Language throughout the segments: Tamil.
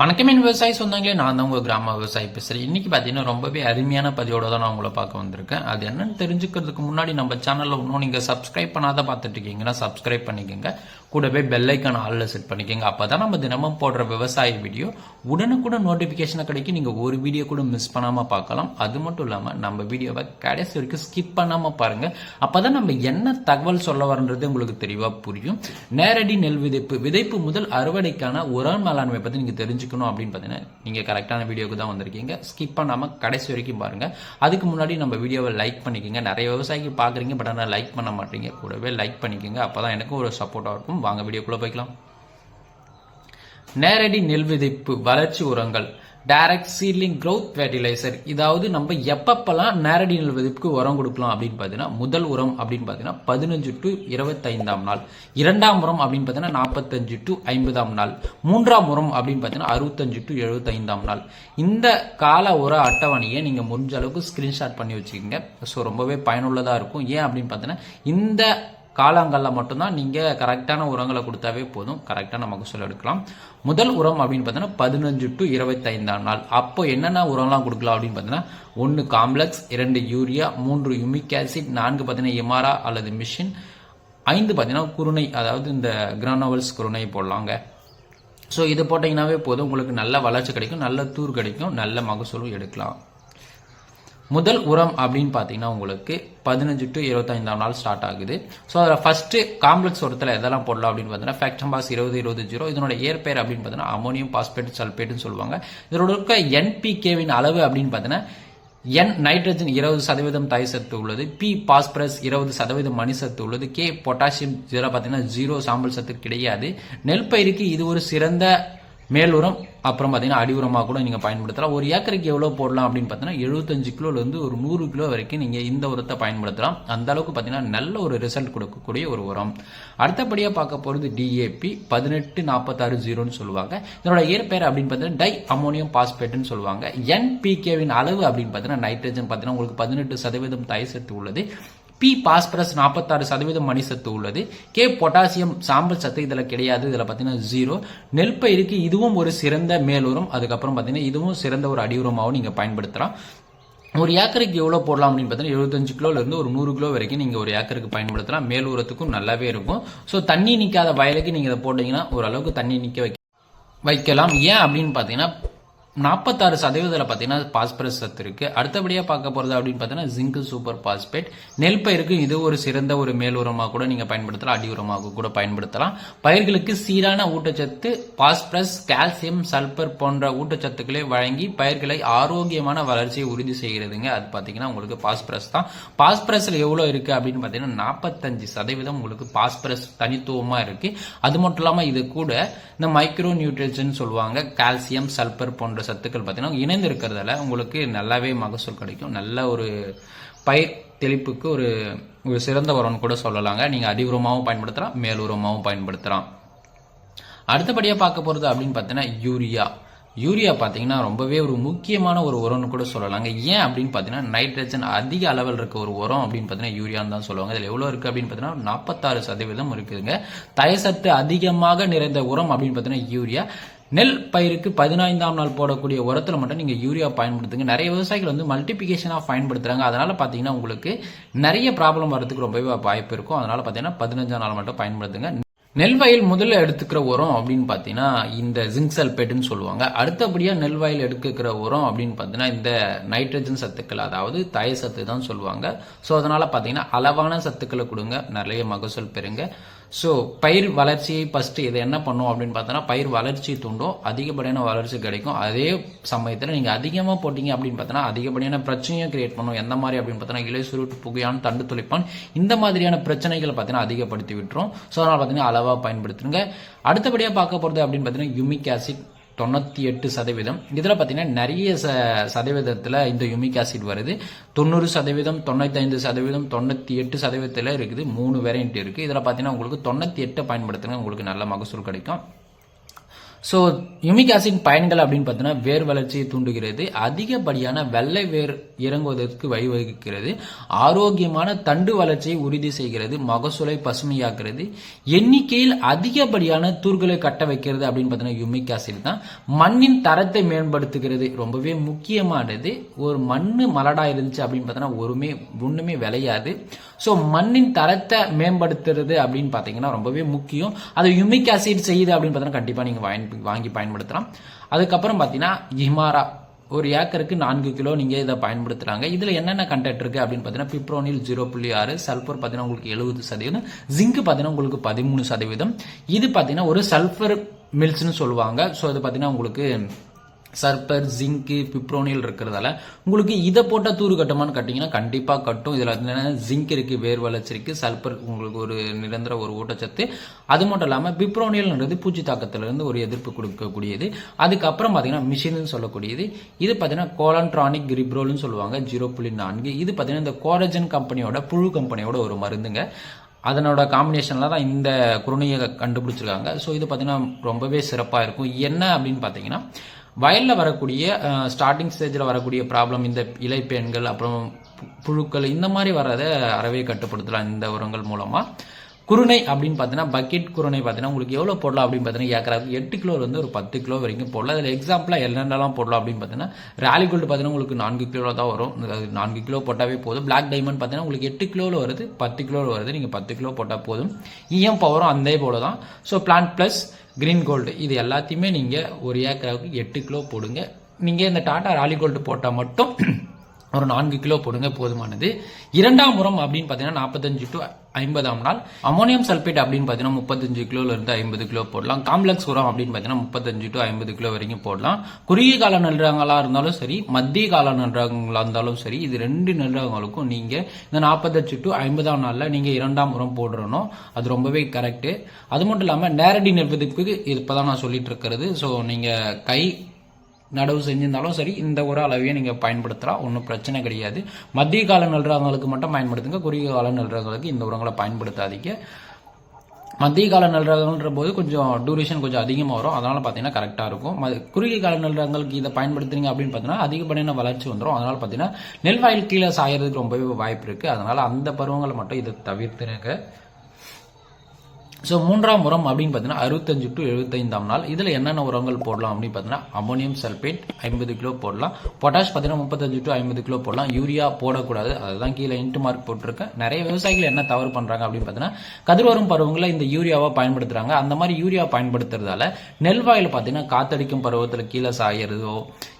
வணக்கமின் விவசாயி சொன்னாங்களே சொந்தங்களே. நான் தான் உங்கள் கிராம விவசாயி பேசுகிறேன் இன்னைக்கு பார்த்தீங்கன்னா ரொம்பவே அருமையான பதிவோட தான் நான் உங்களை பார்க்க வந்திருக்கேன். அது என்னன்னு தெரிஞ்சுக்கிறதுக்கு முன்னாடி நம்ம சேனலில் இன்னும் நீங்கள் சப்ஸ்கிரைப் பண்ணாத பார்த்துட்டு இருக்கீங்கன்னா சப்ஸ்கிரைப் பண்ணிக்கோங்க. கூடவே பெல்லைக்கான ஆளில் செட் பண்ணிக்கோங்க. அப்போ தான் நம்ம தினமும் போடுற விவசாய வீடியோ உடனுக்குடன் நோட்டிஃபிகேஷனை கிடைக்கும். நீங்கள் ஒரு வீடியோ கூட மிஸ் பண்ணாமல் பார்க்கலாம். அது மட்டும் இல்லாமல் நம்ம வீடியோவை கடைசி வரைக்கும் ஸ்கிப் பண்ணாமல் பாருங்கள் அப்போ தான் நம்ம என்ன தகவல் சொல்ல வரன்றது உங்களுக்கு தெளிவாக புரியும். நேரடி நெல் விதைப்பு விதைப்பு முதல் அறுவடைக்கான உரம் மேலாண்மை பற்றி நீங்கள் தெரிஞ்சுக்கணும் அப்படின்னு பார்த்தீங்கன்னா நீங்கள் கரெக்டான வீடியோக்கு தான் வந்திருக்கீங்க. ஸ்கிப் பண்ணாமல் கடைசி வரைக்கும் பாருங்கள் அதுக்கு முன்னாடி நம்ம வீடியோவை லைக் பண்ணிக்கோங்க. நிறைய விவசாயிகள் பார்க்குறீங்க பட் ஆனால் லைக் பண்ண மாட்டீங்க. கூடவே லைக் பண்ணிக்கோங்க. அப்போ தான் எனக்கும் ஒரு சப்போர்ட்டாக இருக்கும். வாங்க வீடியோக்குள்ளே போய்க்கலாம். நேரடி நெல் விதைப்பு வளர்ச்சி உரங்கள். டைரக்ட் சீட்லிங் growth ஃபெர்டிலைசர் இதாவது நம்ம எப்பப்பெல்லாம் நேரடி நெல் விதிப்புக்கு உரம் கொடுக்கலாம் அப்படின்னு பார்த்தீங்கன்னா முதல் உரம் அப்படின்னு பார்த்தீங்கன்னா பதினஞ்சு டு இருபத்தைந்தாம் நாள். இரண்டாம் உரம் அப்படின்னு பார்த்தீங்கன்னா நாற்பத்தஞ்சு டு ஐம்பதாம் நாள். மூன்றாம் உரம் அப்படின்னு பார்த்தீங்கன்னா அறுபத்தஞ்சு டு எழுபத்தைந்தாம் நாள். இந்த கால உர அட்டவணையை நீங்கள் முடிஞ்ச அளவுக்கு ஸ்கிரீன்ஷாட் பண்ணி வச்சுக்கோங்க. ஸோ ரொம்பவே பயனுள்ளதாக இருக்கும். ஏன் அப்படின்னு பார்த்தீங்கன்னா இந்த காலங்களில் மட்டும்தான் நீங்கள் கரெக்டான உரங்களை கொடுத்தாவே போதும். கரெக்டான மகசூல் எடுக்கலாம். முதல் உரம் அப்படின்னு பார்த்தீங்கன்னா பதினஞ்சு டு இருபத்தைந்தாம் நாள். அப்போ என்னென்ன உரம்லாம் கொடுக்கலாம் அப்படின்னு பார்த்தீங்கன்னா ஒன்று காம்ப்ளெக்ஸ் இரண்டு யூரியா மூன்று யுமிக் ஆசிட் நான்கு பார்த்தீங்கன்னா எம்ஆர்ஆ அல்லது மிஷின். ஐந்து பார்த்தீங்கன்னா குருணை அதாவது இந்த கிரானோவல்ஸ் குருணை போடலாங்க. ஸோ இது போட்டிங்கனாவே போதும். உங்களுக்கு நல்ல வளர்ச்சி கிடைக்கும் நல்ல தூர் கிடைக்கும் நல்ல மகசூலும் எடுக்கலாம். முதல் உரம் அப்படின்னு பார்த்தீங்கன்னா உங்களுக்கு பதினஞ்சு டு இருபத்தைந்தாம் நாள் ஸ்டார்ட் ஆகுது. ஸோ அதில் ஃபஸ்ட்டு காம்ப்ளெக்ஸ் உரத்தில் எதெல்லாம் போடலாம் அப்படின்னு பார்த்தீங்கன்னா ஃபேக்டம்பாஸ் இருபது இருபது ஜீரோ இதனோட ஏற்பெயர் அப்படின்னு பார்த்தீங்கன்னா அமோனியம் பாஸ்பேட் சல்பேட்னு சொல்லுவாங்க. இதோட இருக்க என்பிகேவின் அளவு அப்படின்னு பார்த்தீங்கன்னா என் நைட்ரஜன் இருபது சதவீதம் தாய் சத்து உள்ளது பி பாஸ்பரஸ் இருபது சதவீதம் மணி சத்து உள்ளது கே பொட்டாசியம் ஜீரோ பார்த்தீங்கன்னா ஜீரோ சாம்பல் சத்து கிடையாது. நெல் பயிருக்கு இது ஒரு சிறந்த மேல் உரம் அப்புறம் பார்த்தீங்கன்னா அடி உரமாக கூட நீங்கள் பயன்படுத்தலாம். ஒரு ஏக்கருக்கு எவ்வளோ போடலாம் அப்படின்னு பார்த்தீங்கன்னா எழுபத்தஞ்சு கிலோலேருந்து ஒரு நூறு கிலோ வரைக்கும் நீங்கள் இந்த உரத்தை பயன்படுத்தலாம். அந்த அளவுக்கு பார்த்தீங்கன்னா நல்ல ஒரு ரிசல்ட் கொடுக்கக்கூடிய ஒரு உரம். அடுத்தபடியாக பார்க்க போகிறது டிஏபி பதினெட்டு நாற்பத்தாறு ஜீரோன்னு சொல்லுவாங்க. இதனோட இயற்பெயர் அப்படின்னு பார்த்தீங்கன்னா டை அமோனியம் பாஸ்பேட்னு சொல்லுவாங்க என்பிகேவின் அளவு அப்படின்னு பார்த்தீங்கன்னா நைட்ரஜன் பார்த்தீங்கன்னா உங்களுக்கு பதினெட்டு சதவீதம் தயசத்து உள்ளது. பி பாஸ்பரஸ் நாற்பத்தாறு சதவீதம் மணி சத்து உள்ளது. கே பொட்டாசியம் சாம்பல் சத்து இதில் கிடையாது. இதில் பார்த்தீங்கன்னா ஜீரோ நெல் பயிருக்கு இதுவும் ஒரு சிறந்த மேலுரம். அதுக்கப்புறம் பார்த்தீங்கன்னா இதுவும் சிறந்த ஒரு அடியுரமாகவும் நீங்கள் பயன்படுத்தலாம். ஒரு ஏக்கருக்கு எவ்வளோ போடலாம் அப்படின்னு பார்த்தீங்கன்னா எழுபத்தஞ்சு கிலோலேருந்து ஒரு நூறு கிலோ வரைக்கும் நீங்கள் ஒரு ஏக்கருக்கு பயன்படுத்தலாம். மேல் உரத்துக்கும் நல்லாவே இருக்கும். ஸோ தண்ணி நிற்காத வயலுக்கு நீங்கள் இதை போட்டிங்கன்னா ஓரளவுக்கு தண்ணி நிற்க வைக்க வைக்கலாம். ஏன் அப்படின்னு பார்த்தீங்கன்னா நாற்பத்தாறு சதவீதத்தில் பார்த்தீங்கன்னா பாஸ்பரஸ் சத்து இருக்குது அடுத்தபடியாக பார்க்க போகிறது அப்படின்னு பார்த்தீங்கன்னா ஜிங்க் சூப்பர் பாஸ்பேட் நெல் பயிருக்கு இது ஒரு சிறந்த ஒரு மேல் உரமாக கூட நீங்கள் பயன்படுத்தலாம். அடி உரமாக கூட பயன்படுத்தலாம். பயிர்களுக்கு சீரான ஊட்டச்சத்து பாஸ்பரஸ் கால்சியம் சல்பர் போன்ற ஊட்டச்சத்துக்களை வழங்கி பயிர்களை ஆரோக்கியமான வளர்ச்சியை உறுதி செய்கிறதுங்க. அது பார்த்தீங்கன்னா உங்களுக்கு பாஸ்பரஸ் தான். பாஸ்பரஸில் எவ்வளோ இருக்குது அப்படின்னு பார்த்தீங்கன்னா நாற்பத்தஞ்சு சதவீதம் உங்களுக்கு பாஸ்பரஸ் தனித்துவமாக இருக்குது அது மட்டும் இல்லாமல் இது கூட இந்த மைக்ரோ நியூட்ரிஷன் சொல்லுவாங்க. கால்சியம் சல்பர் போன்ற சத்துக்கள் பார்த்தீங்கன்னா இணைந்து இருக்கிறதால உங்களுக்கு நல்லாவே மகசூல் கிடைக்கும். நல்ல ஒரு பயிர் தெளிப்புக்கு ஒரு ஒரு சிறந்த உரம்னு கூட சொல்லலாங்க. நீங்கள் அடி உரமாகவும் பயன்படுத்தலாம் மேல் உரமாகவும் பயன்படுத்தலாம். அடுத்தபடியாக பார்க்க போகிறது அப்படின்னு பார்த்தீங்கன்னா யூரியா. யூரியா பார்த்தீங்கன்னா ரொம்பவே ஒரு முக்கியமான ஒரு உரம்னு கூட சொல்லலாங்க. ஏன் அப்படின்னு பார்த்தீங்கன்னா நைட்ரஜன் அதிக அளவில் இருக்க ஒரு உரம் அப்படின்னு பார்த்தீங்கன்னா யூரியான்னு தான் சொல்லுவாங்க. இதில் எவ்வளோ இருக்குது அப்படின்னு பார்த்தீங்கன்னா நாற்பத்தாறு சதவீதம் இருக்குதுங்க. தயசத்து அதிகமாக நிறைந்த உரம் அப்படின்னு பார்த்தீங்கன்னா யூரியா. நெல் பயிருக்கு பதினைந்தாம் நாள் போடக்கூடிய உரத்தில் மட்டும் நீங்கள் யூரியா பயன்படுத்துங்க. நிறைய விவசாயிகள் வந்து மல்டிபிகேஷனாக பயன்படுத்துகிறாங்க அதனால் பார்த்தீங்கன்னா உங்களுக்கு நிறைய ப்ராப்ளம் வரதுக்கு ரொம்பவே வாய்ப்பு இருக்கும். அதனால் பார்த்தீங்கன்னா பதினஞ்சாம் நாள் மட்டும் பயன்படுத்துங்க. நெல் வயல் முதல்ல எடுத்துக்கிற உரம் அப்படின்னு பார்த்தீங்கன்னா இந்த ஜிங்க் சல்பேட்டுன்னு சொல்லுவாங்க. அடுத்தபடியாக நெல் வயல் எடுத்துக்கிற உரம் அப்படின்னு பார்த்தீங்கன்னா இந்த நைட்ரஜன் சத்துக்கள் அதாவது தய சத்து தான் சொல்லுவாங்க. ஸோ அதனால் பார்த்தீங்கன்னா அளவான சத்துக்களை கொடுங்க. நிறைய மகசூல் பெறுங்க. ஸோ பயிர் வளர்ச்சியை ஃபஸ்ட்டு இதை என்ன பண்ணும் அப்படின்னு பார்த்தோன்னா பயிர் வளர்ச்சி தூண்டும் அதிகப்படியான வளர்ச்சி கிடைக்கும். அதே சமயத்தில் நீங்கள் அதிகமாக போட்டிங்க அப்படின்னு பார்த்தோன்னா அதிகப்படியான பிரச்சனையும் கிரியேட் பண்ணும். எந்த மாதிரி அப்படின்னு பார்த்தோன்னா இலை சுருட்டு புகையான் தண்டு துளிப்பான் இந்த மாதிரியான பிரச்சனைகளை பார்த்தீங்கன்னா அதிகப்படுத்தி விட்டுரும். ஸோ அதனால் பார்த்தீங்கன்னா அளவாக பயன்படுத்துங்க. அடுத்தபடியாக பார்க்க போகிறது அப்படின்னு பார்த்தீங்கன்னா யுமிக் ஆசிட் தொண்ணூற்றி எட்டு சதவீதம். இதில் பார்த்தீங்கன்னா நிறைய ச சதவீதத்தில் இந்த யுமிக் ஆசிட் வருது. தொண்ணூறு சதவீதம் தொண்ணூத்தைந்து சதவீதம் தொண்ணூற்றி எட்டு சதவீதத்தில் இருக்குது. மூணு வேரியன்ட் இருக்குது இதில் பார்த்தீங்கன்னா உங்களுக்கு தொண்ணூற்றி எட்டை பயன்படுத்தினா உங்களுக்கு நல்ல மகசூல் கிடைக்கும். ஸோ யுமிக் ஆசிட் பயன்கள் அப்படின்னு பார்த்தோன்னா வேர் வளர்ச்சியை தூண்டுகிறது அதிகப்படியான வெள்ளை வேர் இறங்குவதற்கு வழிவகுக்கிறது ஆரோக்கியமான தண்டு வளர்ச்சியை உறுதி செய்கிறது மகசூலை பசுமையாக்குறது எண்ணிக்கையில் அதிகப்படியான தூர்களை கட்ட வைக்கிறது அப்படின்னு பார்த்தீங்கன்னா யுமிக் ஆசிட் தான். மண்ணின் தரத்தை மேம்படுத்துகிறது ரொம்பவே முக்கியமானது. ஒரு மண்ணு மலடா இருந்துச்சு அப்படின்னு பார்த்தோன்னா ஒருமே ஒன்றுமே விளையாது. ஸோ மண்ணின் தரத்தை மேம்படுத்துறது அப்படின்னு பார்த்தீங்கன்னா ரொம்பவே முக்கியம். அது யுமிக் ஆசிட் செய்யுது அப்படின்னு பார்த்தோன்னா கண்டிப்பாக நீங்கள் வாங்கி வாங்கி பயன்படுத்தலாம். அதுக்கப்புறம் பார்த்தீங்கன்னா ஹிமாரா ஒரு ஏக்கருக்கு நான்கு கிலோ நீங்கள் இதை பயன்படுத்துறாங்க. இதில் என்னென்ன கண்டென்ட் இருக்குது அப்படின்னு பார்த்தீங்கன்னா பிப்ரோனில் ஜீரோ புள்ளி ஆறு சல்ஃபர் பார்த்தீங்கன்னா உங்களுக்கு எழுபது சதவீதம் ஜிங்க் பார்த்தீங்கன்னா உங்களுக்கு பதிமூணு சதவீதம். இது பார்த்தீங்கன்னா ஒரு சல்ஃபர் மில்ஸ்னு சொல்லுவாங்க. ஸோ இது பார்த்தீங்கன்னா உங்களுக்கு சர்பர் ஜிங்க் பிப்ரோனில் இருக்கிறதால உங்களுக்கு இதை போட்டால் தூர் கட்டுமான்னு கட்டிங்கன்னா கண்டிப்பாக கட்டும். இதில் என்னென்ன ஜிங்க் இருக்குது வேர் வளர்ச்சி இருக்குது சல்பர் உங்களுக்கு ஒரு நிரந்தர ஒரு ஊட்டச்சத்து. அது மட்டும் இல்லாமல் பிப்ரோனியல்ன்றது பூச்சி தாக்கத்திலிருந்து ஒரு எதிர்ப்பு கொடுக்கக்கூடியது. அதுக்கப்புறம் பார்த்தீங்கன்னா மிஷின்னு சொல்லக்கூடியது. இது பார்த்தீங்கன்னா கோலன்ட்ரானிக் கிரிப்ரோல்னு சொல்லுவாங்க ஜீரோ புள்ளி நான்கு. இது பார்த்தீங்கன்னா இந்த கோரஜன் கம்பெனியோட புழு கம்பெனியோட ஒரு மருந்துங்க. அதனோட காம்பினேஷனில் தான் இந்த குருணையை கண்டுபிடிச்சிருக்காங்க. ஸோ இது பார்த்தீங்கன்னா ரொம்பவே சிறப்பாக இருக்கும். என்ன அப்படின்னு பார்த்தீங்கன்னா வயலில் வரக்கூடிய ஸ்டார்டிங் ஸ்டேஜில் வரக்கூடிய ப்ராப்ளம் இந்த இலைப்பேன்கள் அப்புறம் பு- புழுக்கள் இந்த மாதிரி வர்றதை அறவே கட்டுப்படுத்தலாம் இந்த உரங்கள் மூலமாக குருணை அப்படின்னு பார்த்தீங்கன்னா பக்கெட் குருணை பார்த்தீங்கன்னா உங்களுக்கு எவ்வளோ போடலாம் அப்படின்னு பார்த்தீங்கன்னா ஏக்கராவுக்கு எட்டு கிலோ வந்து ஒரு பத்து கிலோ வரைக்கும் போடலாம். அதில் எக்ஸாம்பிளாக என்னென்னலாம் போடலாம் அப்படின்னு பார்த்தீங்கன்னா ராலி கோல்டு பார்த்தீங்கன்னா உங்களுக்கு நான்கு கிலோ தான் வரும். நான்கு கிலோ போட்டாவே போதும். பிளாக் டைமண்ட் பார்த்தீங்கன்னா உங்களுக்கு எட்டு கிலோவில் வருது பத்து கிலோவில் வருது. நீங்கள் பத்து கிலோ போட்டால் போதும். இஎம் பவரும் அதே போல தான் so plant plus green gold இது எல்லாத்தையுமே நீங்கள் ஒரு ஏக்கராவுக்கு எட்டு கிலோ போடுங்க. நீங்கள் இந்த டாட்டா ராலி கோல்டு போட்டால் மட்டும் ஒரு நான்கு கிலோ போடுங்க போதுமானது. இரண்டாம் உரம் அப்படின்னு பார்த்தீங்கன்னா நாற்பத்தஞ்சு டு ஐம்பதாம் நாள். அமோனியம் சல்பேட் அப்படின்னு பார்த்தீங்கன்னா முப்பத்தஞ்சு கிலோல இருந்து ஐம்பது கிலோ போடலாம். காம்ப்ளெக்ஸ் உரம் அப்படின்னு பார்த்தீங்கன்னா முப்பத்தஞ்சு டு ஐம்பது கிலோ வரைக்கும் போடலாம். குறுகிய கால நல்றாங்களா இருந்தாலும் சரி மத்திய கால நல்றாங்களா இருந்தாலும் சரி இது ரெண்டு நல்றாங்களுக்கும் நீங்கள் இந்த நாற்பத்தஞ்சு டு ஐம்பதாம் நாளில் நீங்கள் இரண்டாம் உரம் போடுறணும். அது ரொம்பவே கரெக்டு அது மட்டும் இல்லாமல் நேரடி நெல்வதற்கு இப்பதான் நான் சொல்லிட்டு இருக்கிறது. ஸோ நீங்கள் கை நடவு செஞ்சிருந்தாலும் சரி இந்த ஒரு அளவையே நீங்கள் பயன்படுத்தலாம். ஒன்றும் பிரச்சனை கிடையாது. மத்திய கால நல்றவங்களுக்கு மட்டும் பயன்படுத்துங்க. குறுகிய கால நல்றவங்களுக்கு இந்த உரங்களை பயன்படுத்தாதீங்க. மத்திய கால நல்றாங்கன்ற போது கொஞ்சம் டூரேஷன் கொஞ்சம் அதிகமாக வரும். அதனால் பார்த்தீங்கன்னா கரெக்டாக இருக்கும். குறுகிய கால நல்றங்களுக்கு இதை பயன்படுத்துறீங்க அப்படின்னு பார்த்தீங்கன்னா அதிகப்படியான வளர்ச்சி வந்துடும் அதனால் பார்த்தீங்கன்னா நெல் வயல் கீழே சாயறதுக்கு ரொம்பவே வாய்ப்பு இருக்குது அதனால் அந்த பருவங்களை மட்டும் இதை தவிர்த்துருங்க. ஸோ மூன்றாம் உரம் அப்படின்னு பார்த்தீங்கன்னா அறுபத்தஞ்சு டு எழுபத்தைந்தாம் நாள். இதில் என்னென்ன உரங்கள் போடலாம் அப்படின்னு பார்த்தீங்கன்னா அமோனியம் சல்பேட் ஐம்பது கிலோ போடலாம். பொட்டாஷ் பார்த்தீங்கன்னா முப்பத்தஞ்சு டு ஐம்பது கிலோ போடலாம். யூரியா போடக்கூடாது. அதுதான் கீழே இன்ட்டு மார்க் போட்டிருக்கேன். நிறைய விவசாயிகள் என்ன தவறு பண்ணுறாங்க அப்படின்னு பார்த்தீங்கன்னா கதிர்வரும் பருவங்களில் இந்த யூரியாவை பயன்படுத்துகிறாங்க அந்த மாதிரி யூரியா பயன்படுத்துறதால நெல் வாயில் பார்த்தீங்கன்னா காத்தடிக்கும் பருவத்தில் கீழே சாயறதோ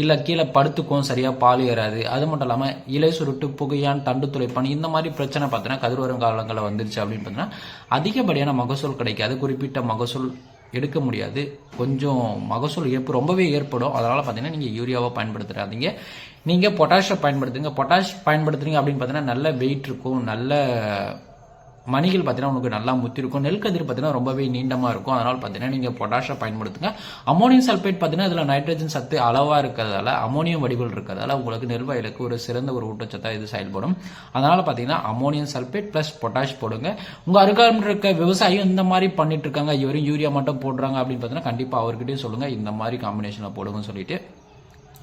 இல்லை கீழே படுத்துக்கும் சரியாக பால் ஏறாது. அது மட்டும் இல்லாமல் இலை சுருட்டு புகையான் தண்டு துளைப்பான் இந்த மாதிரி பிரச்சனை பார்த்தீங்கன்னா கதிர்வரும் காலங்களில் வந்துருச்சு அப்படின்னு பார்த்தீங்கன்னா அதிகப்படியான மகசூல் கிடைக்காது. குறிப்பிட்ட மகசூல் எடுக்க முடியாது. கொஞ்சம் மகசூல் ஏற்ப ரொம்பவே ஏற்படும். அதனால் பார்த்தீங்கன்னா நீங்கள் யூரியாவை பயன்படுத்துறாதீங்க நீங்கள் பொட்டாஷை பயன்படுத்துங்க. பொட்டாஷ் பயன்படுத்துறீங்க அப்படின்னு பார்த்தீங்கன்னா நல்ல வெயிட் இருக்கும். நல்ல மணிகள் பார்த்தீங்கன்னா உங்களுக்கு நல்லா முத்தி இருக்கும் நெல் கதிர் பார்த்தீங்கன்னா ரொம்பவே நீண்டமாக இருக்கும். அதனால் பார்த்தீங்கன்னா நீங்கள் பொட்டாஷை பயன்படுத்துங்க. அமோனியம் சல்பேட் பார்த்தீங்கன்னா இதில் நைட்ரஜன் சத்து அளவாக இருக்கிறதால அமோனியம் வடிவில் இருக்கிறதால உங்களுக்கு நெல்வயலுக்கு ஒரு சிறந்த ஒரு ஊட்டச்சத்தாக இது செயல்படும். அதனால் பார்த்தீங்கன்னா அமோனியம் சல்பேட் ப்ளஸ் பொட்டாஷ் போடுங்க. உங்கள் அருகாமல் இருக்க விவசாயம் இந்த மாதிரி பண்ணிட்டு இருக்காங்க. இவரும் யூரியா மட்டும் போடுறாங்க அப்படின்னு பார்த்தீங்கன்னா கண்டிப்பாக அவர்கிட்டயும் சொல்லுங்கள் இந்த மாதிரி காம்பினேஷனில் போடுங்கன்னு சொல்லிட்டு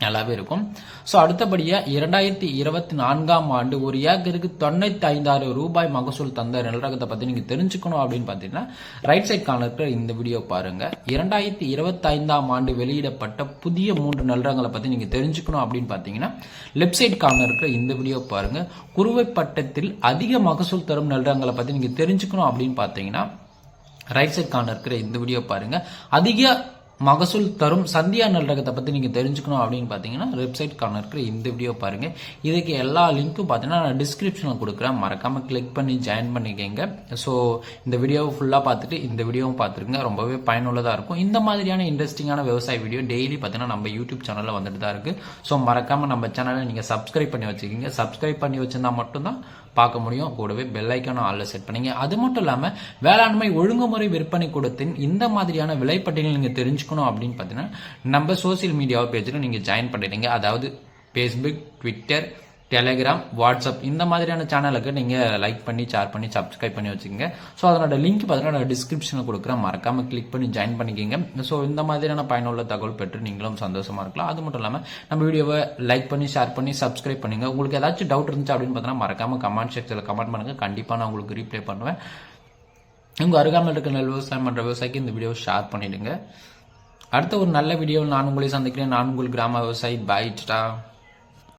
நல்லாவே இருக்கும். ஸோ அடுத்தபடியாக இரண்டாயிரத்தி இருபத்தி நான்காம் ஆண்டு ஒரு ஏக்கருக்கு தொண்ணூத்தி ஐந்தாயிரம் ரூபாய் மகசூல் தந்த நிலரகத்தை பற்றி நீங்கள் தெரிஞ்சுக்கணும் அப்படின்னு பார்த்தீங்கன்னா ரைட் சைட் கார்னருக்கு இந்த வீடியோ பாருங்க. இரண்டாயிரத்தி இருபத்தைந்தாம் ஆண்டு வெளியிடப்பட்ட புதிய மூன்று நிலரங்களை பற்றி நீங்கள் தெரிஞ்சுக்கணும் அப்படின்னு பார்த்தீங்கன்னா லெஃப்ட் சைட் கார்னருக்கு இந்த வீடியோ பாருங்க. குறுவை பட்டத்தில் அதிக மகசூல் தரும் நிலரங்களை பற்றி நீங்கள் தெரிஞ்சுக்கணும் அப்படின்னு பார்த்தீங்கன்னா ரைட் சைட் கார்னர் இருக்கிற இந்த வீடியோ பாருங்க. அதிக மகசூல் தரும் சந்தியா நல்லகத்தை பற்றி நீங்கள் தெரிஞ்சுக்கணும் அப்படின்னு பார்த்தீங்கன்னா வெப்சைட் கார்னர் இருக்கிற இந்த வீடியோ பாருங்கள் இதுக்கு எல்லா லிங்க்கும் பார்த்தீங்கன்னா நான் டிஸ்கிரிப்ஷனில் கொடுக்குறேன். மறக்காமல் கிளிக் பண்ணி ஜாயின் பண்ணிக்கங்க. ஸோ இந்த வீடியோவை ஃபுல்லாக பார்த்துட்டு இந்த வீடியோவும் பார்த்துருங்க. ரொம்பவே பயனுள்ளதாக இருக்கும். இந்த மாதிரியான இன்ட்ரெஸ்டிங்கான விவசாய வீடியோ டெய்லி பார்த்தீங்கன்னா நம்ம யூடியூப் சேனலில் வந்துட்டு தான் இருக்குது ஸோ மறக்காமல் நம்ம சேனலை நீங்கள் சப்ஸ்கிரைப் பண்ணி வச்சுக்கிங்க. சப்ஸ்கிரைப் பண்ணி வச்சிருந்தா மட்டும்தான் பார்க்க முடியும். கூடவே பெல்லைக்கான ஆளில் செட் பண்ணீங்க. அது மட்டும் இல்லாமல் வேளாண்மை ஒழுங்குமுறை விற்பனை கூடத்தின் இந்த மாதிரியான விலைப்பட்டியல் நீங்கள் தெரிஞ்சுக்கணும் அப்படின்னு பார்த்தீங்கன்னா நம்ம சோஷியல் மீடியா பேஜில் நீங்கள் ஜாயின் பண்ணிட்டீங்க அதாவது ஃபேஸ்புக் ட்விட்டர் டெலிகிராம் வாட்ஸ்அப் இந்த மாதிரியான சேனலுக்கு நீங்கள் லைக் பண்ணி ஷேர் பண்ணி சப்ஸ்கிரைப் பண்ணி வச்சுக்கோங்க. ஸோ அதனோட லிங்க் பார்த்தீங்கன்னா நான் டிஸ்கிரிப்ஷனில் கொடுக்குறேன். மறக்காமல் கிளிக் பண்ணி ஜாயின் பண்ணிக்கிங்க. ஸோ இந்த மாதிரியான பயனுள்ள தகவல் பெற்று நீங்களும் சந்தோஷமாக இருக்கலாம். அது மட்டும் இல்லாமல் நம்ம வீடியோவை லைக் பண்ணி ஷேர் பண்ணி சப்ஸ்கிரைப் பண்ணுங்க உங்களுக்கு ஏதாச்சும் டவுட் இருந்துச்சு அப்படின்னு பார்த்தீங்கன்னா மறக்காம கமெண்ட் செக்ஷனில் கமெண்ட் பண்ணுங்க. கண்டிப்பாக நான் உங்களுக்கு ரீப்ளை பண்ணுவேன். உங்கள் அருகாமல் இருக்கிற நெல் விவசாயம் பண்ணுற விவசாயிக்கு இந்த வீடியோவை ஷேர் பண்ணிவிடுங்க அடுத்த ஒரு நல்ல வீடியோவில் நான் உங்களை சந்திக்கிறேன். நான் உங்கள் கிராம விவசாயி பாய்